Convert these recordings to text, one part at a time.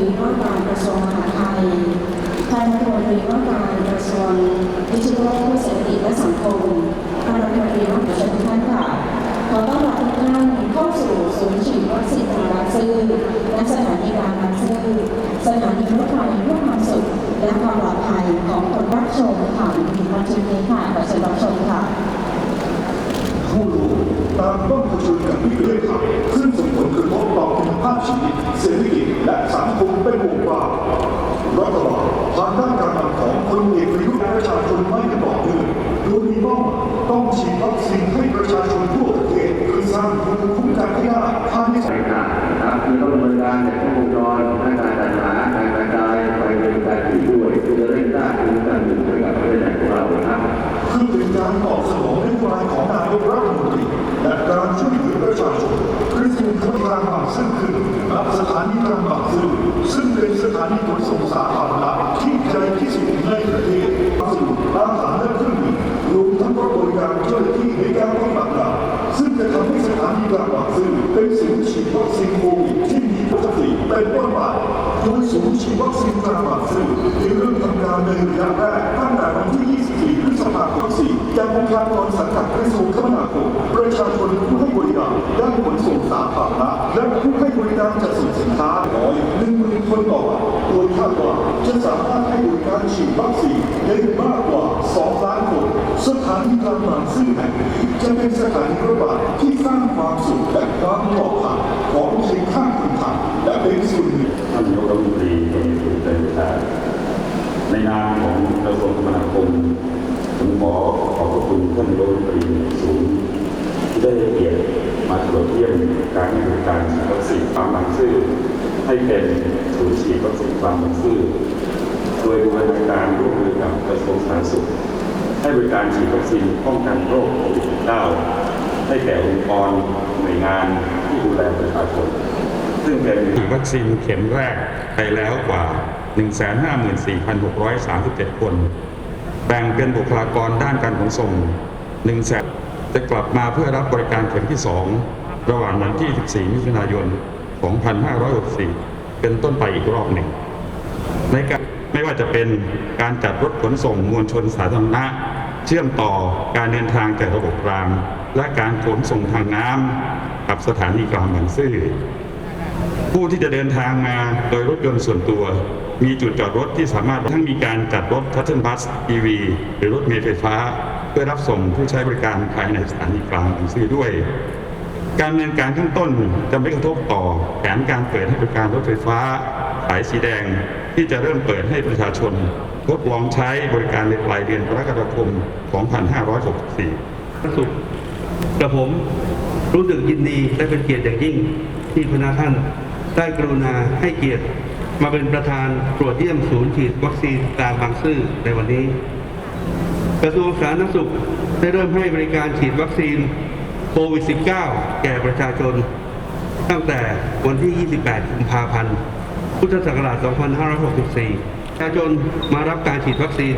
รีว่าการกระทรวงมหาดไทยท่านรัฐมนตรีว่าการกระทรวงดิจิทัลเพื่อเศรษฐกิจและสังคมท่านรัฐมนตรีว่าการกระทรวงท่านค่ะขอต้อนรับทุกท่านเข้าสู่ศูนย์ฉีดวัคซีนทางบางซื่อและสถานีกลางบางซื่อสถานีรถไฟเพื่อความสุขและความปลอดภัยของคนรับชมผ่านทีวีทีวีค่ะขอเชิญรับชมค่ะผู้รู้ ตางต้องเผชิญกับวิกฤตภัยซึ่งส่งผลกระทบต่อคุณภาพชีวิตเศรษฐกิจและสังคมเป็นวงกว้างรัฐบาลผ่านด้านการนของคนเอกประยุทธ์และประชาชนไม่ได้ต่อเนื่องโดยมีเป้าหมายต้องฉีดวัคซีนให้ประชาชนทั่วประเทศคือสร้างภูมิคุ้มกันให้ได้ภายในใช่ครับนะครับคือต้องดำเนินการอย่างครบวงจรทั้งการจัดหาการกระจายไปเป็นการที่ด้ เป็นสถานีขนส่งสาธารณะที่ใหญ่ที่สุดในประเทศสู่อาหารและเครื่องดื่มรวมทั้งรถบริการเจ้าหน้าที่ในการปฏิบัติงานซึ่งจะทำให้สถานีกลางบางซื่อเป็นศูนย์ฉีดวัคซีนโควิดที่มีปกติทธิเป็นต้นไปโดยศูนย์ฉีดวัคซีนกลางบางซื่อจะเริ่มทำงานในระยะแรกตั้งแต่วันที่ 24 พฤษภาคม 4 จากองค์การบริสังกัดกระทรวงคมนาคมประชาชนผู้ให้บริการด้านขนส่งสาธารณะและผู้ให้บริการจัดส่งสินค้าร้อยหนึ่งหมื่นคนต่อวันโดยคาดว่าจะสามารถให้บริการฉีดวัคซีนได้มากกว่า 2 ล้านคน สถานีกลางบางซื่อแห่งนี้จะเป็นสถานีรถไฟที่สร้างความสุขและความปลอดภัยของเชียงข้างคนไทยและเป็นส่วนหนึ่งท่านนายกรัฐมนตรีพลเอกประยุทนทร์โอชาในนามของกระทรวงคมนาคม ผมขอขอบคุณท่านนายกรัฐมนตรีสูงที่ได้เกียรติมาตรวจเยี่ยมการให้บริการฉีดวัคซีนความบางซื่อให้เป็นศูนย์ฉีดวัคซีนความบางซื่อโดยบูรณาการร่วมมือกับกระทรวงสาธารณสุข ให้บริการฉีดวัคซีนป้องกันโรคโควิด -19 ให้แก่องค์กรหน่วยงานที่ดูแลประชาชนซึ่งเป็นฉีดวัคซีนเข็มแรกไปแล้วกว่า 154,637 คน แบ่งเป็นบุคลากรด้านการขนส่ง1แสนจะกลับมาเพื่อรับบริการเข็มที่ 2 ระหว่างวันที่ 14 มิถุนายน 2564 เป็นต้นไปอีกรอบหนึ่ง ในการไม่ว่าจะเป็นการจัดรถขนส่งมวลชนสาธารณะ เชื่อมต่อการเดินทางจากระบบราง และการขนส่งทางน้ำกับสถานีกลางบางซื่อผู้ที่จะเดินทางมาโดยรถยนต์ส่วนตัว มีจุดจอดรถที่สามารถทั้งมีการจัดรถทัชเทิลบัส EV หรือรถเมล์ไฟฟ้า เพื่อรับส่งผู้ใช้บริการภายในสถานีกลางบางซื่อด้วย การดำเนินการข้างต้นจะไม่กระทบต่อแผนการเปิดให้บริการรถไฟฟ้าสายสีแดงที่จะเริ่มเปิดให้ประชาชนทดลองใช้บริการในปลายเดือนกรกฎาคม 2564สุขกระผมรู้สึกยินดีและเป็นเกียรติอย่างยิ่งที่คณะท่านได้กรุณาให้เกียรติ มาเป็นประธานตรวจเยี่ยมศูนย์ฉีดวัคซีนกลางบางซื่อในวันนี้ กระทรวงสาธารณสุขได้เริ่มให้บริการฉีดวัคซีนโควิด -19 แก่ประชาชน ตั้งแต่วันที่ 28 กุมภาพันธ์ พุทธศักราช 2564 ประชาชนมารับการฉีดวัคซีน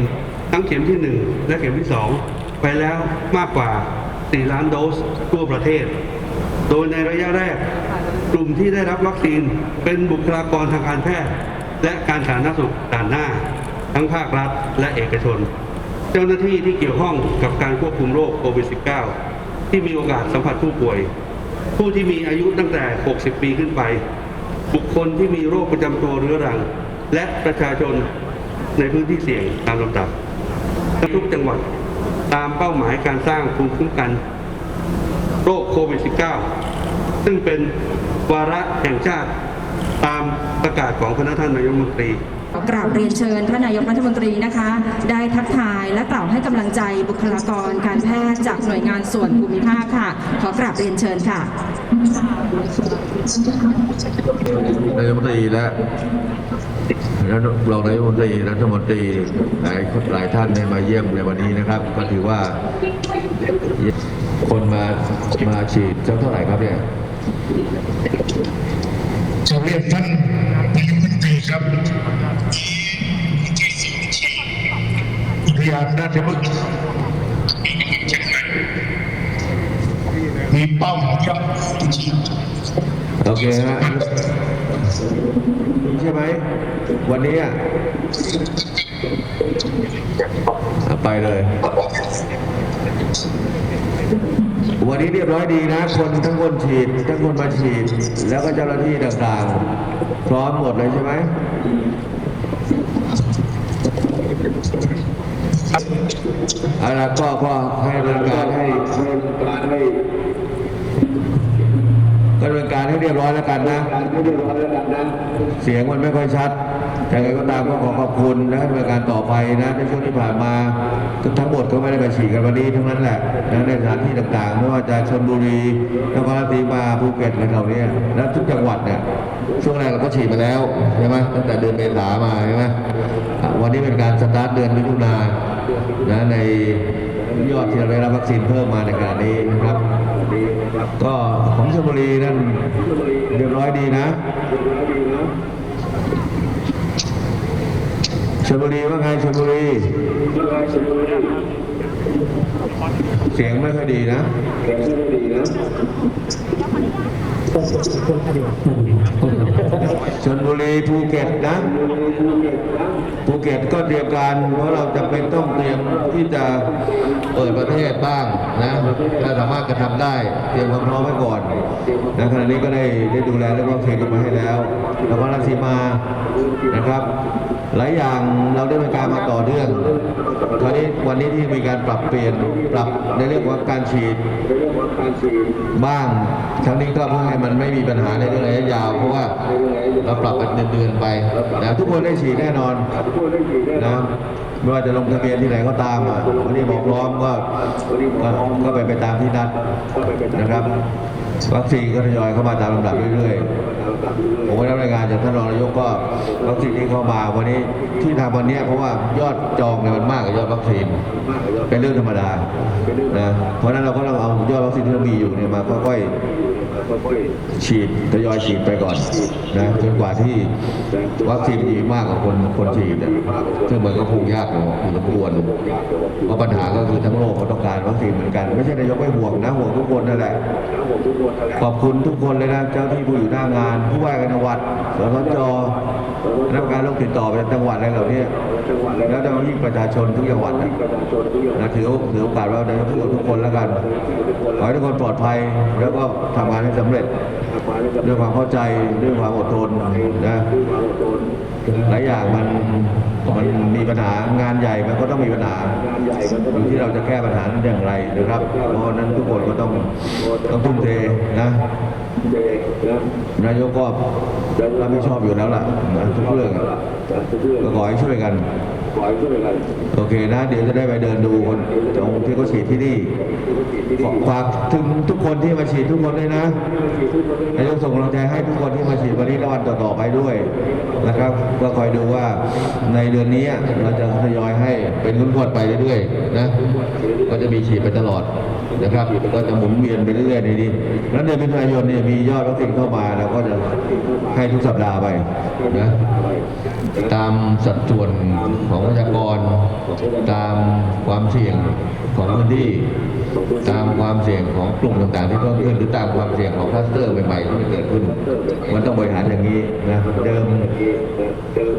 ทั้งเข็มที่ 1 และเข็มที่ 2 ไปแล้วมากกว่า 4 ล้านโดสทั่วประเทศ โดยในระยะแรก กลุ่มที่ได้รับวัคซีนเป็นบุคลากรทางการแพทย์ และการสาธารณสุขด่านหน้า ทั้งภาครัฐและเอกชน เจ้าหน้าที่ที่เกี่ยวข้องกับการควบคุมโรคโควิด -19 ที่มีโอกาสสัมผัสผู้ป่วย ผู้ที่มีอายุตั้งแต่ 60 ปีขึ้นไป บุคคลที่มีโรคประจำตัวเรื้อรัง และประชาชนในพื้นที่เสี่ยงตามลำดับทุกจังหวัดตามเป้าหมายการสร้างภูมิคุ้มกัน โรคโควิด -19 ซึ่งเป็น วาระแห่งชาติตามประกาศของคณะท่านนายกรัฐมนตรีกราบเรียนเชิญท่านนายกรัฐมนตรีนะคะ ได้ทักทายและกล่าวให้กำลังใจบุคลากรการแพทย์จากหน่วยงานส่วนภูมิภาคค่ะ ขอกราบเรียนเชิญค่ะนายกรัฐมนตรีและและรองนายกรัฐมนตรีรัฐมนตรีหลายหลายท่านได้มาเยี่ยมในวันนี้นะครับ ก็ถือว่าคนมามาฉีดสักเท่าไหร่ครับเนี่ย จะเรียนท่านนายกรัฐมนตรีครับอุทยานราชพฤกษ์มีเป้าหมายครับโอเคฮะใช่ไหมวันนี้อะอะไปเลย วันนี้เรียบร้อยดีนะ คนทั้งคนฉีดทั้งคนมาฉีด แล้วก็เจ้าหน้าที่ต่างๆ พร้อมหมดเลยใช่ไหมเอาละก็ก็ให้ดำเนินการให้การให้ก็ดำเนินการให้เรียบร้อยแล้วกันการให้เรียบร้อยแล้วกันนะ เสียงมันไม่ค่อยชัด แต่ไงก็ตามก็ขอขอบคุณนะดำเนินการต่อไปนะในช่วงที่ผ่านมาทั้งหมดก็ไม่ได้ไปฉีดกันวันนี้ทั้งนั้นแหละนะในสถานที่ต่างๆไม่ว่าจะชลบุรีนครราชสีมาภูเก็ตอะไรเหล่านี้แล้วทุกจังหวัดเนี่ยช่วงแรกเราก็ฉีดมาแล้วใช่ไหมตั้งแต่เดือนเมษามาใช่ไหมวันนี้เป็นการสตาร์ทเดือนมิถุนายนนะในยอดที่เราได้รับวัคซีนเพิ่มมาในขณะนี้นะครับ ก็ของชลบุรีนั่นเรียบร้อยดีนะ ชลบุรีว่าไงชลบุรี เสียงไม่ค่อยดีนะชลบุรีภูเก็ตนะภูเก็ตก็เตรียมการ เพราะเราจะเป็นต้องเตรียมที่จะเปิดประเทศบ้างนะถ้าสามารถกระทำได้เตรียมความพร้อมไว้ก่อนนะขณะนี้ก็ได้ได้ดูแลเรื่องวัคซีนกันมาให้แล้วนครราชสีมานะครับ หลายอย่างเราได้ดำเนินการมาต่อเนื่องคราวนี้วันนี้ที่มีการปรับเปลี่ยนปรับในเรื่องของการฉีดบ้างครั้งนี้ก็เพื่อให้มันไม่มีปัญหาในเรื่องระยะยาว เพราะว่าเราปรับเป็นเดือนๆไปนะทุกคนได้ฉีดแน่นอนนะไม่ว่าจะลงทะเบียนที่ไหนก็ตามอะวันนี้บอกพร้อมก็ก็ก็ไปไปตามที่นัดนะครับ วัคซีนก็ทยอยเข้ามาตามลำดับเรื่อยๆ ผมก็ได้รายงานจากท่านรองนายกก็วัคซีนที่เข้ามาวันนี้ที่ทำวันนี้เพราะว่ายอดจองเนี่ยมันมากกว่ายอดวัคซีนเป็นเรื่องธรรมดานะเพราะฉะนั้นเราก็ต้องเอายอดวัคซีนที่เรามีอยู่เนี่ยมาค่อยๆฉีดทยอยฉีดไปก่อนนะจนกว่าที่วัคซีนมีมากกว่าคนคนฉีดเนี่ยซึ่งมันก็คงยากอยู่พอสมควรเพราะปัญหาก็คือทั้งโลกก็ต้องการวัคซีนเหมือนกัน ไม่ใช่นายกไม่ห่วงนะห่วงทุกคนนั่นแหละขอบคุณทุกคนเลยนะเจ้าที่ผู้อยู่หน้างาน ผู้ว่าการจังหวัดสสจรรมการโรคติดต่อไปจังหวัดอะไรเหล่านี้แล้วเจ้าหน้าที่ประชาชนทุกจังหวัดนะถือถือโอกาสว่าจะพูดกับทุกคนแล้วกันขอให้ทุกคนปลอดภัยแล้วก็ทำงานให้สำเร็จด้วยความเข้าใจด้วยความอดทนนะหลายอย่างมัน มันมีปัญหางานใหญ่มันก็ต้องมีปัญหาอยู่ที่เราจะแก้ปัญหาอย่างไรนะครับ เพราะนั้นทุกคนก็ต้องต้องทุ่มเทนะนายกก็รับผิดชอบอยู่แล้วล่ะทุกเรื่องก็ขอให้ช่วยกัน โอเคนะ เดี๋ยวจะได้ไปเดินดูคนตรงที่เขาฉีดที่นี่ฝฝากถึงทุกคนที่มาฉีดทุกคนด้วยนะนายกส่งกำลังใจให้ทุกคนที่มาฉีดวันนี้และวันต่อๆไปด้วยนะครับก็คอยดูว่าในเดือนนี้เราจะทยอยให้เป็นงวดๆไปเรื่อยๆนะก็จะมีฉีดไปตลอดนะครับก็จะหมุนเวียนไปเรื่อยๆในนี้แล้วเดือนมิถุนายนเนี่ยมียอดวัคซีนเข้ามาเราก็จะให้ทุกสัปดาห์ไปนะ ตามสัดส่วนของประชากร ตามความเสี่ยงของพื้นที่ ตามความเสี่ยงของกลุ่มต่างๆ ที่เพิ่มขึ้นหรือตามความเสี่ยงของคลัสเตอร์ใหม่ๆที่มันเกิดขึ้น มันต้องบริหารอย่างนี้นะเดิม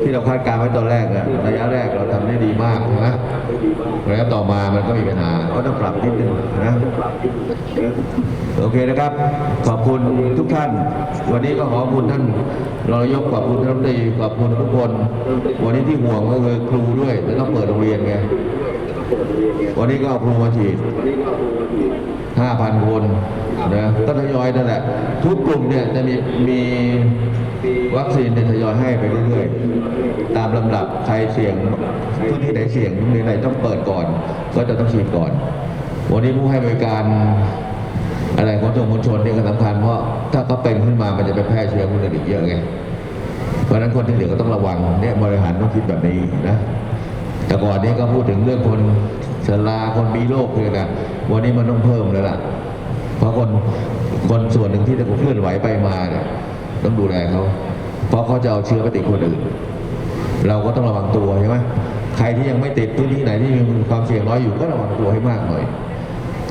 ที่เราคาดการณ์ไว้ตอนแรกอะระยะแรกเราทำได้ดีมากนะระยะต่อมามันก็มีปัญหาก็ต้องปรับนิดนึงนะโอเคนะครับ ขอบคุณทุกท่าน วันนี้ก็ขอบคุณท่านรองนายกขอบคุณท่านรัฐมนตรีขอบคุณทุกคนวันนี้ที่ห่วงก็คือครูด้วยจะต้องเปิดโรงเรียนไงวันนี้ก็เอาครูมาฉีด5,000คนนะก็ทยอยนั่นแหละ ทุกกลุ่มเนี่ยจะมีมีวัคซีนเนี่ยทยอยให้ไปเรื่อยๆ ตามลำดับใครเสี่ยงพื้นที่ไหนเสี่ยงโรงเรียนไหนต้องเปิดก่อน ก็จะต้องฉีดก่อน วันนี้ผู้ให้บริการอะไรขนส่งมวลชนเนี่ยก็สำคัญเพราะถ้าเขาเป็นขึ้นมามันจะไปแพร่เชื้อคนอื่นอีกเยอะไง เพราะฉะนั้นคนที่เหลือก็ต้องระวังเนี่ยบริหารต้องคิดแบบนี้นะแต่ก่อนนี้ก็พูดถึงเรื่องคนชราคนมีโรคเลยนะวันนี้มันต้องเพิ่มแล้วล่ะ เพราะคนคนส่วนหนึ่งที่จะเคลื่อนไหวไปมาเนี่ยต้องดูแลเขาเพราะเขาจะเอาเชื้อไปติดคนอื่น เราก็ต้องระวังตัวใช่ไหมใครที่ยังไม่ติดพื้นที่ไหนที่มีความเสี่ยงน้อยอยู่ก็ระวังตัวให้มากหน่อย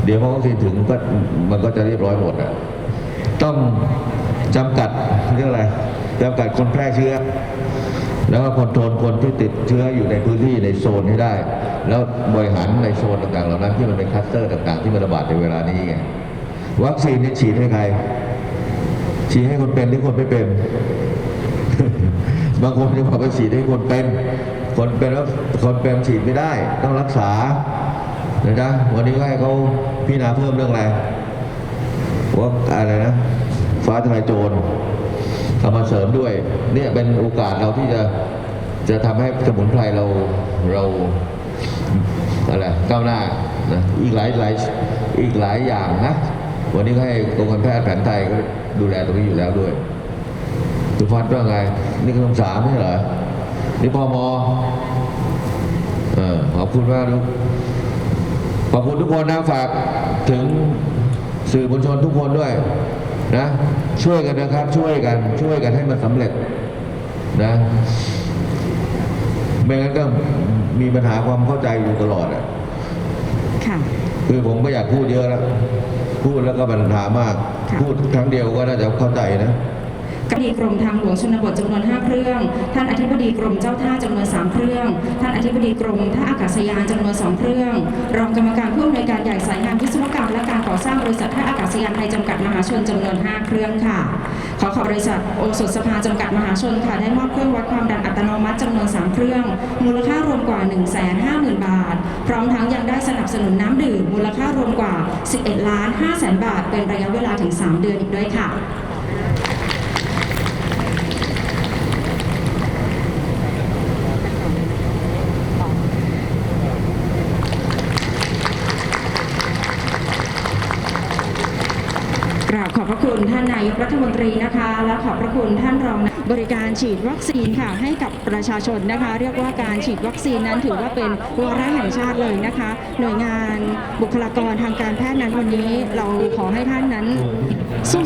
เดี๋ยวพอวัคซีนถึงก็มันก็จะเรียบร้อยหมดอะต้องจำกัดเรื่องอะไร จำกัดคนแพร่เชื้อ แล้วก็คอนโทรลคนที่ติดเชื้ออยู่ในพื้นที่ในโซนให้ได้ แล้วบริหารในโซนต่างๆเหล่านั้นที่มันเป็นคลัสเตอร์ต่างๆ ที่มันระบาดในเวลานี้ไงวัคซีนนี่ฉีดให้ใคร ฉีดให้คนเป็นหรือคนไม่เป็นบางคนจะบอกไปฉีดให้คนเป็น คนเป็นแล้วคนเป็นฉีดไม่ได้ ต้องรักษานะจ๊ะวันนี้ก็ให้เขาพิจารณาเพิ่มเรื่องอะไรว่าอะไรนะ ฟ้าทลายโจร เอามาเสริมด้วยเนี่ยเป็นโอกาสเราที่จะจะทำให้สมุนไพรเราเราอะไรก้าวหน้านะอีกหลายหลายอีกหลายอย่างนะ วันนี้ก็ให้กรมการแพทย์แผนไทยก็ดูแลตรงนี้อยู่แล้วด้วยสุพัฒน์ว่าไง นี่ก็ต้องสามไม่ใช่เหรอนี่พอมอเออขอบคุณมากลูกขอบคุณทุกคนนะฝากถึงสื่อมวลชนทุกคนด้วยนะ ช่วยกันนะครับ ช่วยกัน ช่วยกันให้มันสำเร็จนะไม่งั้นก็มีปัญหาความเข้าใจอยู่ตลอดอะค่ะคือผมก็อยากพูดเยอะแล้ว พูดแล้วก็ปัญหามากค่ะพูดครั้งเดียวก็น่าจะเข้าใจนะอธิบ ดีกรมทางหลวงชนบทจำนวน 5 เครื่อง ท่านอธิบดีกรมเจ้าท่าจำนวน 3 เครื่อง ท่านอธิบดีกรมท่าอากาศยานจำนวน 2 เครื่อง รองกรรมการผู้อำนวยการใหญ่สายงานวิศวกรรมและการก่อสร้างบริษัทท่าอากาศยานไทยจำกัดมหาชนจำนวน 5 เครื่องค่ะ ขอขอบบริษัทโอสถสภาจำกัดมหาชนค่ะได้มอบเครื่องวัดความดันอัตโนมัติจำนวน 3 เครื่อง มูลค่ารวมกว่า 150,000 บาท พร้อมทั้งยังได้สนับสนุนน้ำดื่มมูลค่ารวมกว่า 11 ล้าน5แสนบาท เป็นระยะเวลาถึง 3 เดือนอีกด้วยค่ะ กราบขอบพระคุณท่ายกรัฐมนตรีนะคะ และขอบพระคุณท่านรองนายกบริการฉีดวัคซีนค่ะให้กับประชาชนนะคะ เรียกว่าการฉีดวัคซีนนั้นถือว่าเป็นวาระแห่งชาติเลยนะคะ หน่วยงานบุคลากรทางการแพทย์นั้นวันนี้เราขอให้ท่านนั้น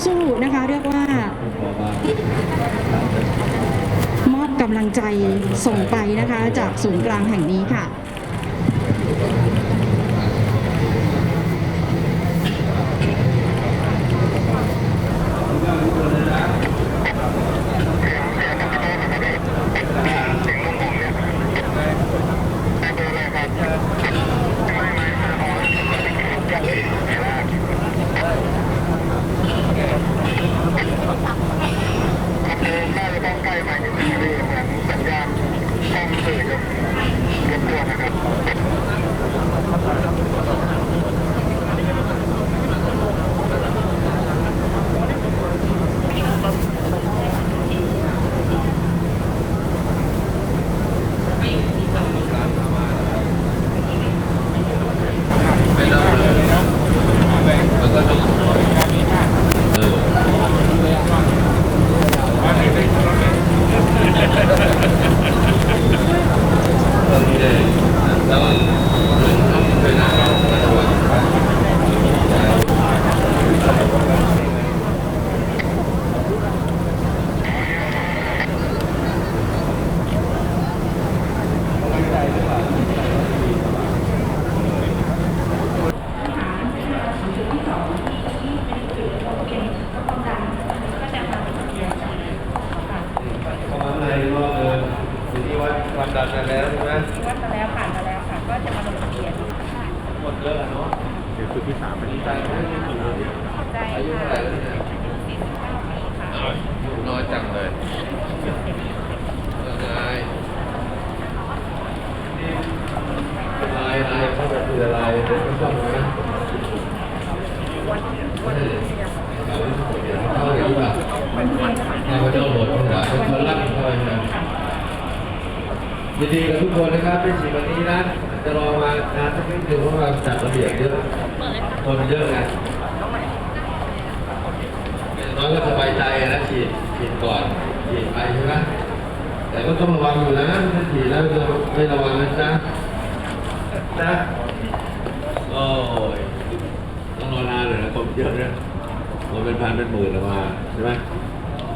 สู้ๆนะคะ เรียกว่ามอบกำลังใจส่งไปนะคะ จากศูนย์กลางแห่งนี้ค่ะ ระมาณไหนรอบเดินอยู่ที่วัดวามดันกันแล้วใช่ไหมวัดมาแล้วผ่านมาแล้วค่ะ ก็จะมาลงทะเบียนหมดเยอะเนาะเดี๋ยวคือที่สามเป็นที่ใจไม่ได้ใจอายุค่ะเท่าไหร่แล้วเนี่ย49ปีค่ะอายุน้อยจังเลยยังไงลายลายเขาแบบคืออะไรเด็กไม่ชอบนะเข้าอย่างนี้ป่ะ เราก็จะโหลดภาษาเป็นคนรักเข้าไปนะยินดีกับทุกคนนะครับที่ฉีดวันนี้นะ จะรอมานานสักนิดนึงเพราะว่าจัดระเบียบเยอะคนเยอะไงอน้อยก็สบายใจนะฉีดฉีดก่อนฉีดไปใช่ไหมแต่ก็ต้องระวังอยู่นะถ้าฉีดแล้วจะไม่ระวังนะจ๊ะนะโอ้ยต้องรอนานเลยนะคนเยอะนี่ยคนเป็นพันเป็นหมื่นออกมาใช่ไหม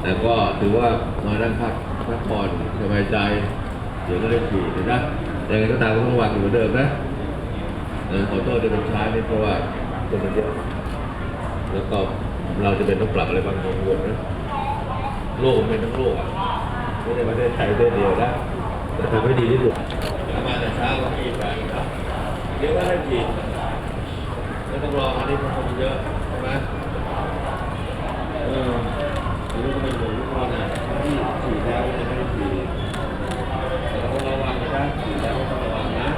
แต่ก็ถือว่านอนนั่งพักพักผ่อนสบายใจเดี๋ยวก็ได้ฉีดเห็นไหมแต่ยังไงก็ตามก็ต้องวังอยู่เหมือนเดิมนะขอโทษที่เป็นช้านี่เพราะว่าคนมันเยอะแล้วก็เราจะเป็นต้องปรับอะไรบางกังวลนะโลกมันเป็นทั้งโลกอะไม่ใช่ประเทศไทยประเทศเดียวนะแต่ทำให้ดีที่สุดมาแต่เช้าก็มีแบบเดี๋ยวก็ให้ฉีดไม่ต้องรออันนี้เพราะคนมันเยอะใช่ไหมเออหรือว่าก็เป็นห่วงทุกคนอะที่ฉีดแล้วยังไม่ได้ฉีดแต่เราต้องระวังนะฉีดแล้วก็ต้องระวังนะ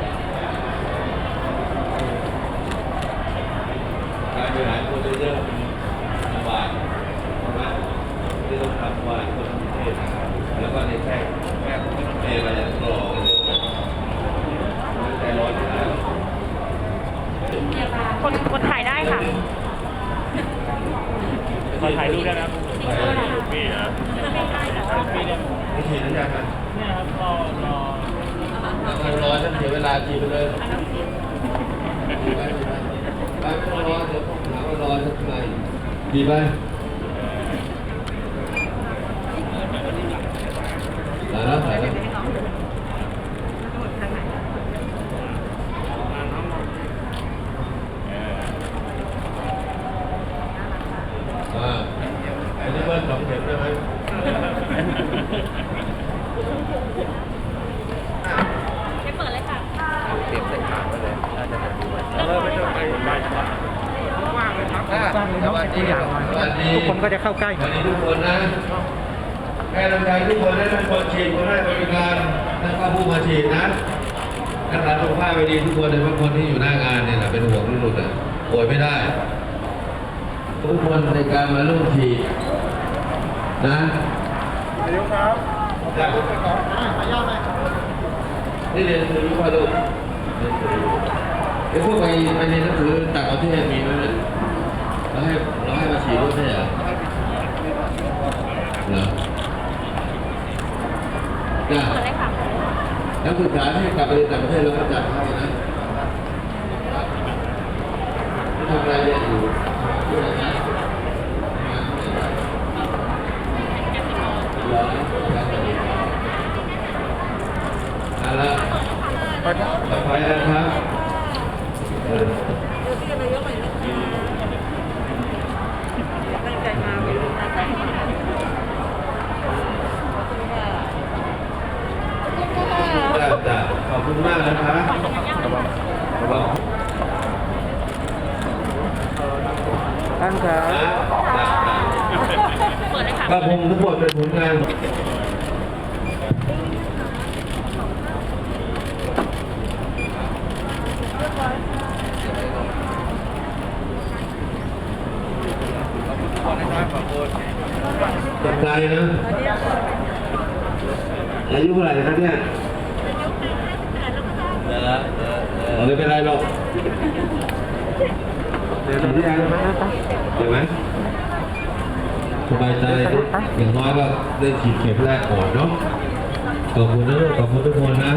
การบริหารคน เยอะๆลำบากใช่ไหมที่ต้องทำวานคนทั้งประเทศแล้วก็ในแค่แค่ไม่ต้องเปอะไรอย่างตลอดเลยไม่ใจร้อนอยู่แล้ว คนคนถ่ายได้ค่ะ ขอถ่ายรูปได้ไหมมีนะไม่ฉีดนะจ๊ะเนี่ยครับรอรอแล้วรอฉันเสียเวลาฉีดไปเลยไปไปไม่ต้องรอเดี๋ยวผมถามว่ารอฉันทำไม ดีไหมถ่ายแล้วถ่ายแล้วอ่าอันนี้เบิ้ลสองเข็มได้ไหม ไม่เปิดเลยค่ะ เข็มใส่ขาไปเลยน่าจะดูเออไม่ต้องไปไป ว่างเลยครับสวัสดีครับสวัสดีทุกคนก็จะเข้าใกล้วัสดีทุกคนนะแค่ลำใจทุกคนได้ทุกคนฉีดคนได้บริการนั่นก็ผู้มาฉีดนะรักษาสุขภาพไปดีทุกคนโดยเฉพาะคนที่อยู่หน้างานเนี่ยนะเป็นห่วงที่สุดอะป่วยไม่ได้ ทุกคนในการมาร่วมฉีดนะนายกครับอยากรู้ไปก่อนขออนุไหมนี่เรียนสืออยู่ป่ะลูกเรียนหนังสืออยู่ไอ้พวกไปไปเรียนหนังสือต่างประเทศมีไหมเนี่ย ให้เราให้มาฉีดด้วยไม่ใช่เหรอเหรอจ้ะเปิดเลยค่ะนักศึกษาที่กลับไปเรียนต่างประเทศเราก็จัดให้นะที่ทำอะไรเรียนอยู่ที่ไหนนะมาที่ไหนนะเหรอเอาละต่อไปนะครับเออ ตั้งใจมาไม่รู้นะแต่ จ้ะจ้ะขอบคุณมากนะคะระวังท่านครับนะจ้ะจ้ะเปิดเลยค่ะก็คงทั้งหมดเป็นผลงาน สนใจนะ อายุเท่าไหร่ครับเนี่ยเออเออเออไม่เป็นไรหรอกเดี๋ยวที่ยังเห็นไหมสบายใจอย่างน้อยก็ได้ฉีดเข็มแรกก่อนเนาะขอบคุณนะลูกขอบคุณทุกคนนะ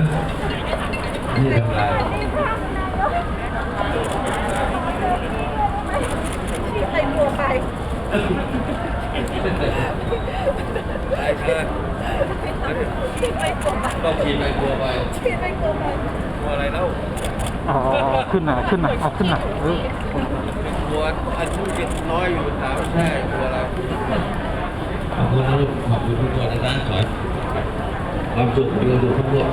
นี่ทำ ไรใช่ใช่ต้องฉีดไปกลัวไปฉีดไปกลัวไปกลัวอะไรแล้วอ๋อขึ้นหน่อยขึ้นหน่อยเอาขึ้นหน่อยเออกลัวอายุยังน้อยอยู่ถามแค่กลัวอะไรขอบคุณนะลูกขอบคุณทุกคนนะจ๊ะขอให้ความสุขมีความสุขทุกคน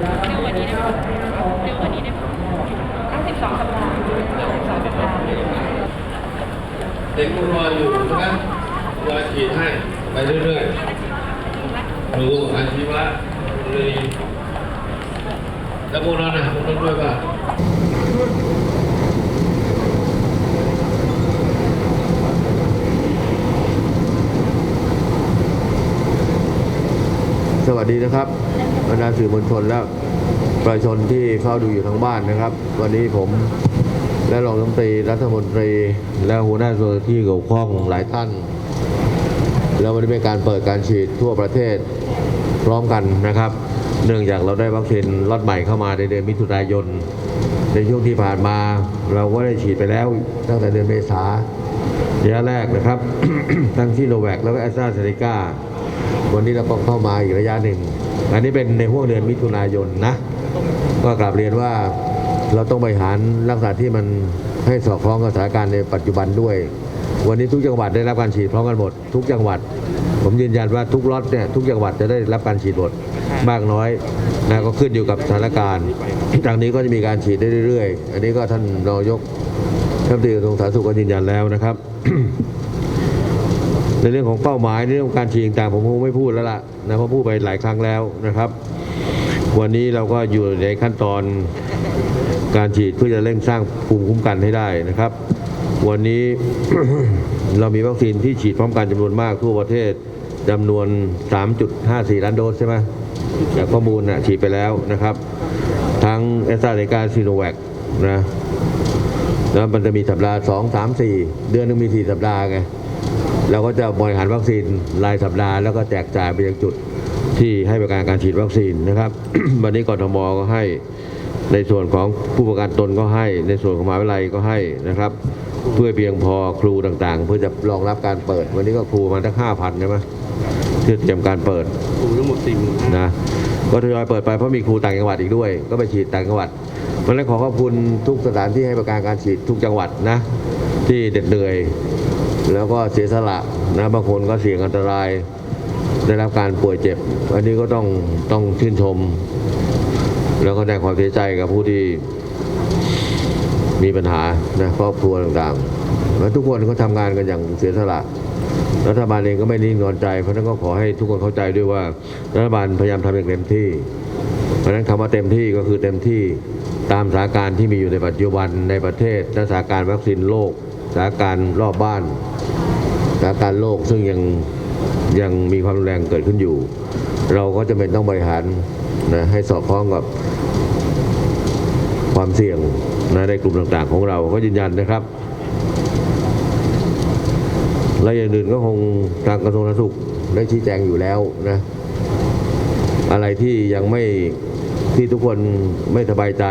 เร็วกว่านี้ได้ไหมเร็วกว่านี้ได้ไหมตั้งสิบสองสัปดาห์สิบสองสัปดาห์เด็กคุณรออยู่ใช่ไหมรอฉีดให้ไปเรื่อยๆดูอาชีวะเลยแล้วพวกเราเนี่ยพวกเราด้วยป่ะ สวัสดีนะครับบรรดาสื่อมวลชนและประชาชนที่เฝ้าดูอยู่ทางบ้านนะครับ วันนี้ผมและรองรัฐมนตรีรัฐมนตรี และหัวหน้าส่วนที่เกี่ยวข้องหลายท่าน แล้ววันนี้เป็นการเปิดการฉีดทั่วประเทศพร้อมกันนะครับ เนื่องจากเราได้วัคซีนล็อตใหม่เข้ามาในเดือนมิถุนายน ในช่วงที่ผ่านมา เราก็ได้ฉีดไปแล้วตั้งแต่เดือนเมษาระยะแรกนะครับ ทั้งที่โนแวคแล้วก็แอสตราเซเนกา วันนี้เราก็เข้ามาอีกระยะหนึ่ง อันนี้เป็นในห่วงเดือนมิถุนายนนะ ก็กลับเรียนว่าเราต้องบริหารลักษณะที่มันให้สอดคล้องกับสถานการณ์ในปัจจุบันด้วย วันนี้ทุกจังหวัดได้รับการฉีดพร้อมกันหมด ทุกจังหวัด ผมยืนยันว่าทุกล็อตเนี่ยทุกจังหวัดจะได้รับการฉีดหมดมากน้อยนะก็ขึ้นอยู่กับสถานการณ์จากนี้ก็จะมีการฉีดได้เรื่อยๆ อันนี้ก็ท่านนายกรัฐมนตีกระทรวงสาธารณสุขก็ยืนยันแล้วนะครับ ในเรื่องของเป้าหมายในเรื่องของการฉีดต่างผมคงไม่พูดแล้วล่ะนะเพราะพูดไปหลายครั้งแล้วนะครับ วันนี้เราก็อยู่ในขั้นตอนการฉีดเพื่อจะเร่งสร้างภูมิคุ้มกันให้ได้นะครับ วันนี้เรามีวัคซีนที่ฉีดพร้อมกันจำนวนมากทั่วประเทศจำนวน 3.54 ล้านโดสใช่ไหมจากข้อมูลนะฉีดไปแล้วนะครับ ทั้งแอสตราเซเนกาซีโนแวคนะแล้วมันจะมีสัปดาห์สองสามสี่เดือนหนึงมีสี่สัปดาห์ไง เราก็จะบริหารวัคซีนรายสัปดาห์แล้วก็แจกจ่ายไปยังจุดที่ให้บริการการฉีดวัคซีนนะครับ วันนี้กทมก็ให้ในส่วนของผู้ประกันตนก็ให้ ในส่วนของมหาวิทยาลัยก็ให้นะครับ เพื่อเพียงพอครูต่างๆ เพื่อจะรองรับการเปิด วันนี้ก็ครูมาตั้งห้าพันใช่ไหมที่เตรียมการเปิดครูทั้งหมดสี่หมื่นนะก็ทยอยเปิดไปเพราะมีครูต่างจังหวัดอีกด้วย ก็ไปฉีดต่างจังหวัดเพราะฉะนั้นขอขอบคุณทุกสถานที่ให้บริการการฉีดทุกจังหวัดนะที่เด็ดเหนื่อย แล้วก็เสียสละนะบางคนก็เสี่ยงอันตราย ได้รับการป่วยเจ็บ อันนี้ก็ต้องต้องชื่นชม แล้วก็แสดงความเสียใจกับผู้ที่มีปัญหานะครอบครัวต่างๆ แล้วทุกคนก็ทำงานกันอย่างเสียสละรัฐบาลเองก็ไม่นิ่งนอนใจ เพราะนั้นก็ขอให้ทุกคนเข้าใจด้วยว่ารัฐบาลพยายามทำอย่างเต็มที่ เพราะนั้นคำว่าเต็มที่ก็คือเต็มที่ตามสถานการณ์ที่มีอยู่ในปัจจุบันในประเทศและสถานการณ์วัคซีนโลกสถานการณ์รอบบ้าน สถานการณ์โลกซึ่งยังยังมีความรุนแรงเกิดขึ้นอยู่ เราก็จะเป็นต้องบริหารนะให้สอดคล้องกับความเสี่ยงนะในกลุ่มต่างๆของเราก็ยืนยันนะครับ และอย่างอื่นก็คงทางกระทรวงสาธารณสุขได้ชี้แจงอยู่แล้วนะ อะไรที่ยังไม่ที่ทุกคนไม่สบายใจ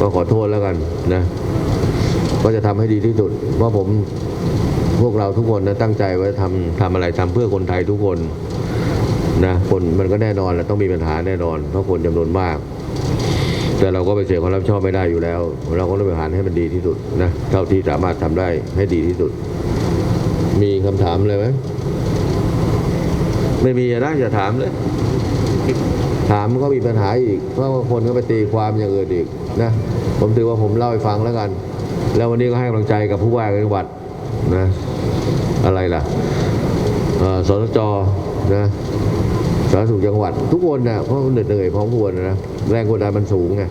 ก็ขอโทษแล้วกันนะ ก็จะทำให้ดีที่สุด เพราะผม พวกเราทุกคนนะตั้งใจไว้ทำทำอะไรทำเพื่อคนไทยทุกคนนะคนมันก็แน่นอนแหละต้องมีปัญหาแน่นอน เพราะคนจำนวนมาก แต่เราก็ไปเสียความรับชอบไม่ได้อยู่แล้ว เราก็ต้องบริหารให้มันดีที่สุดนะเท่าที่สามารถทำได้ให้ดีที่สุด มีคำถามเลยไหมไม่มีอะนะอย่าถามเลย ถามก็มีปัญหาอีกเพราะคนก็ไปตีความอย่างอื่นอีกนะผมถือว่าผมเล่าให้ฟังแล้วกัน แล้ววันนี้ก็ให้กำลังใจกับผู้ว่าจังหวัด นะอะไรล่ะสสจนะสาธารณสุขจังหวัด ทุกคนนะเพราะเหนื่อยพร้อมควรนะแรงกดดันมันสูงไง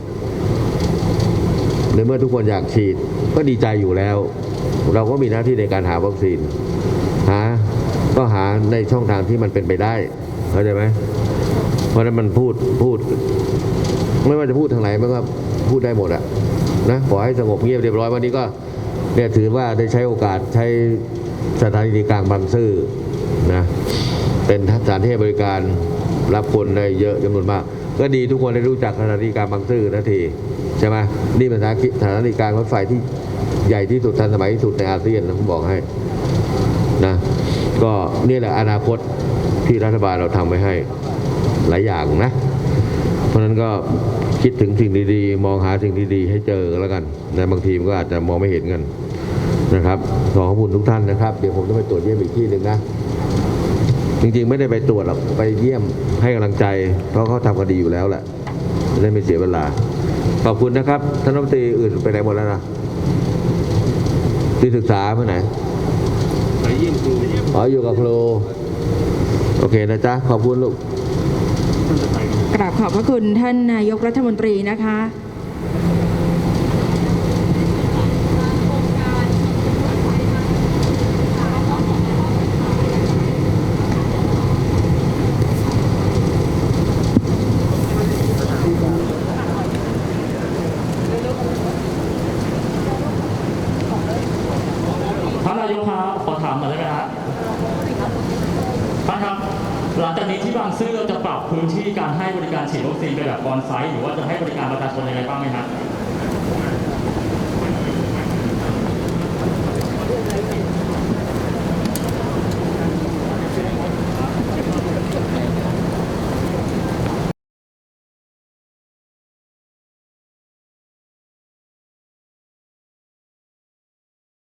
ในเมื่อทุกคนอยากฉีดก็ดีใจอยู่แล้ว เราก็มีหน้าที่ในการหาวัคซีนหาก็หาในช่องทางที่มันเป็นไปได้เข้าใจไหมเพราะฉะนั้นมันพูดพูด ไม่ว่าจะพูดทางไหนมันก็พูดได้หมดอะนะขอให้สงบเงียบเรียบร้อยวันนี้ก็ เนี่ยถือว่าได้ใช้โอกาสใช้สถานีกลางบางซื่อนะเป็นสถานที่บริการรับคนได้เยอะจำนวนมาก ก็ดีทุกคนได้รู้จักสถานีกลางบางซื่อนาทีใช่ไหมนี่เป็นสถานีกลางรถไฟที่ใหญ่ที่สุดทันสมัยที่สุดในอาเซียนนะผมบอกให้นะก็นี่แหละอนาคตที่รัฐบาลเราทำไว้ให้หลายอย่างนะ เพราะฉะนั้นก็ คิดถึงสิ่งดีๆ มองหาสิ่งดีๆ ให้เจอกันแล้วกันแต่บางทีมันก็อาจจะมองไม่เห็นกันนะครับขอขอบคุณทุกท่านนะครับ เดี๋ยวผมจะไปตรวจเยี่ยมอีกที่หนึ่งนะจริงๆไม่ได้ไปตรวจหรอกไปเยี่ยมให้กำลังใจ เพราะเขาทำกันดีอยู่แล้วแหละจะได้ไม่เสียเวลา ขอบคุณนะครับท่านรัฐมนตรีอื่นไปไหนหมดแล้วนะที่ศึกษาเมื่อไหนไปเยี่ยมครูอ๋ออยู่กับครูโอเคนะจ๊ะขอบคุณลูก กราบขอบพระคุณท่านนายกรัฐมนตรีนะคะ